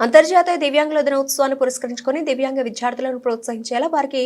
అంతర్జాతీయ దివ్యాంగుల దినోత్సవాన్ని పురస్కరించుకొని దివ్యాంగ విద్యార్థులను ప్రోత్సహించేలా వారికి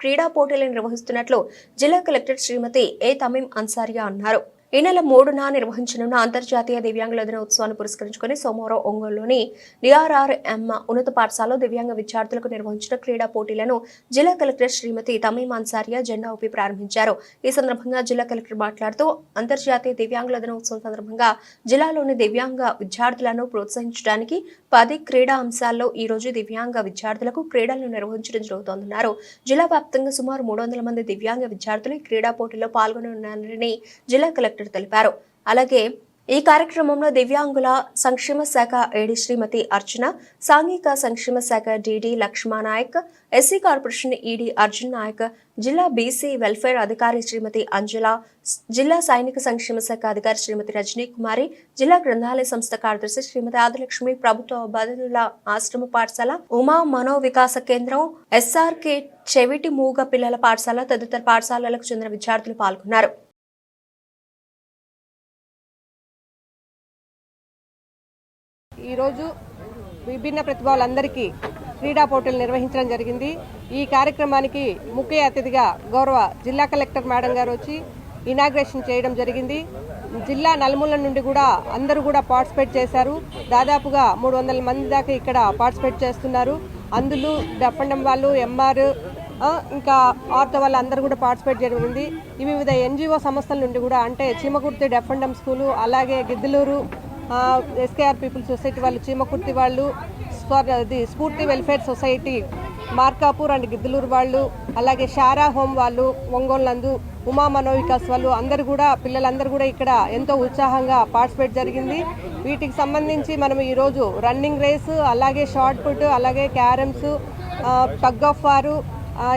క్రీడా పోటీలు నిర్వహిస్తున్నట్లు జిల్లా కలెక్టర్ శ్రీమతి ఏ తమీం అన్సారియా అన్నారు. ఈ నెల మూడున నిర్వహించనున్న అంతర్జాతీయ దివ్యాంగుల దినోత్సవాన్ని పురస్కరించుకొని సోమవారం ఒంగోలులోని డిఆర్ఆర్ఎం ఉన్నత పాఠశాలలో దివ్యాంగ విద్యార్థులకు నిర్వహించిన క్రీడా పోటీలను జిల్లా కలెక్టర్ శ్రీమతి తమీమ్ అన్సారియా జెండా ఊపి ప్రారంభించారు. ఈ సందర్భంగా జిల్లా కలెక్టర్ మాట్లాడుతూ అంతర్జాతీయ దివ్యాంగుల దినోత్సవం సందర్భంగా జిల్లాలోని దివ్యాంగ విద్యార్థులను ప్రోత్సహించడానికి పది క్రీడా అంశాల్లో ఈ రోజు దివ్యాంగ విద్యార్థులకు క్రీడలను నిర్వహించడం జరుగుతోందన్నారు. జిల్లా వ్యాప్తంగా సుమారు మూడు వందల మంది దివ్యాంగ విద్యార్థులు ఈ క్రీడా పోటీలో పాల్గొనున్నారని జిల్లా కలెక్టర్ తెలిపారు. అలాగే ఈ కార్యక్రమంలో దివ్యాంగుల సంక్షేమ శాఖ ఏడి శ్రీమతి అర్చన సాంఘిక సంక్షేమ శాఖ DD Lakshmanayak SC corporation ED Arjun Nayak జిల్లా బీసీ వెల్ఫేర్ అధికారి శ్రీమతి అంజల జిల్లా సైనిక సంక్షేమ శాఖ అధికారి శ్రీమతి రజనీ కుమారి జిల్లా గ్రంథాలయ సంస్థ కార్యదర్శి శ్రీమతి ఆదిలక్ష్మి ప్రభుత్వ బదుల ఆశ్రమ పాఠశాల ఉమా మనోవికాస కేంద్రం ఎస్ఆర్కే చెవిటి మూగ పిల్లల పాఠశాల తదితర పాఠశాలలకు చెందిన విద్యార్థులు పాల్గొన్నారు. ఈరోజు విభిన్న ప్రతిభావులందరికీ క్రీడా పోటీలు నిర్వహించడం జరిగింది. ఈ కార్యక్రమానికి ముఖ్య అతిథిగా గౌరవ జిల్లా కలెక్టర్ మేడం గారు వచ్చి ఇనాగ్రేషన్ చేయడం జరిగింది. జిల్లా నలుమూల నుండి కూడా అందరూ కూడా పార్టిసిపేట్ చేశారు. దాదాపుగా మూడు వందల మంది దాకా ఇక్కడ పార్టిసిపేట్ చేస్తున్నారు. అందులో డెఫండం వాళ్ళు ఎంఆర్ ఇంకా ఆర్త వాళ్ళు అందరూ కూడా పార్టిసిపేట్ జరిగింది. వివిధ ఎన్జిఓ సంస్థల నుండి కూడా అంటే చీమకుర్తి డెఫండం స్కూలు అలాగే గిద్దలూరు ఎస్కేఆర్ పీపుల్ సొసైటీ వాళ్ళు చీమకుర్తి వాళ్ళు స్వ- స్ఫూర్తి welfare society Markapur and Giddalur వాళ్ళు అలాగే షారా హోమ్ వాళ్ళు ఒంగోలు నందు ఉమా మనోవికాస్ వాళ్ళు అందరూ కూడా పిల్లలందరూ కూడా ఇక్కడ ఎంతో ఉత్సాహంగా పార్టిసిపేట్ జరిగింది. వీటికి సంబంధించి మనం ఈరోజు రన్నింగ్ రేస్ అలాగే షార్ట్ పుట్ అలాగే క్యారమ్స్ టగ్ ఆఫ్ వారు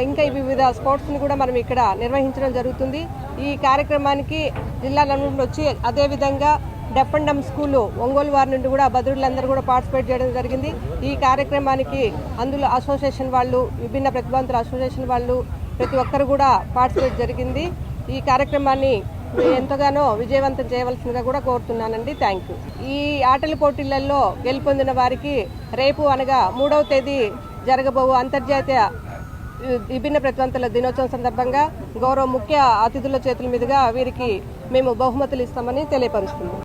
ఇంకా వివిధ స్పోర్ట్స్ని కూడా మనం ఇక్కడ నిర్వహించడం జరుగుతుంది. ఈ కార్యక్రమానికి జిల్లా నలుగురు వచ్చి అదేవిధంగా డెఫండమ్ స్కూలు ఒంగోలు వారి నుండి కూడా భద్రులందరూ కూడా పార్టిసిపేట్ చేయడం జరిగింది. ఈ కార్యక్రమానికి అందులో అసోసియేషన్ వాళ్ళు విభిన్న ప్రతిభావంతుల అసోసియేషన్ వాళ్ళు ప్రతి ఒక్కరు కూడా పార్టిసిపేట్ జరిగింది. ఈ కార్యక్రమాన్ని ఎంతగానో విజయవంతం చేయవలసిందిగా కూడా కోరుతున్నానండి. థ్యాంక్ యూ ఈ ఆటల పోటీలలో గెలుపొందిన వారికి రేపు అనగా మూడవ తేదీ జరగబోవు అంతర్జాతీయ విభిన్న ప్రతివంతుల దినోత్సవం సందర్భంగా గౌరవ ముఖ్య అతిథుల చేతుల మీదుగా వీరికి మేము బహుమతులు ఇస్తామని తెలియపరుస్తున్నాం.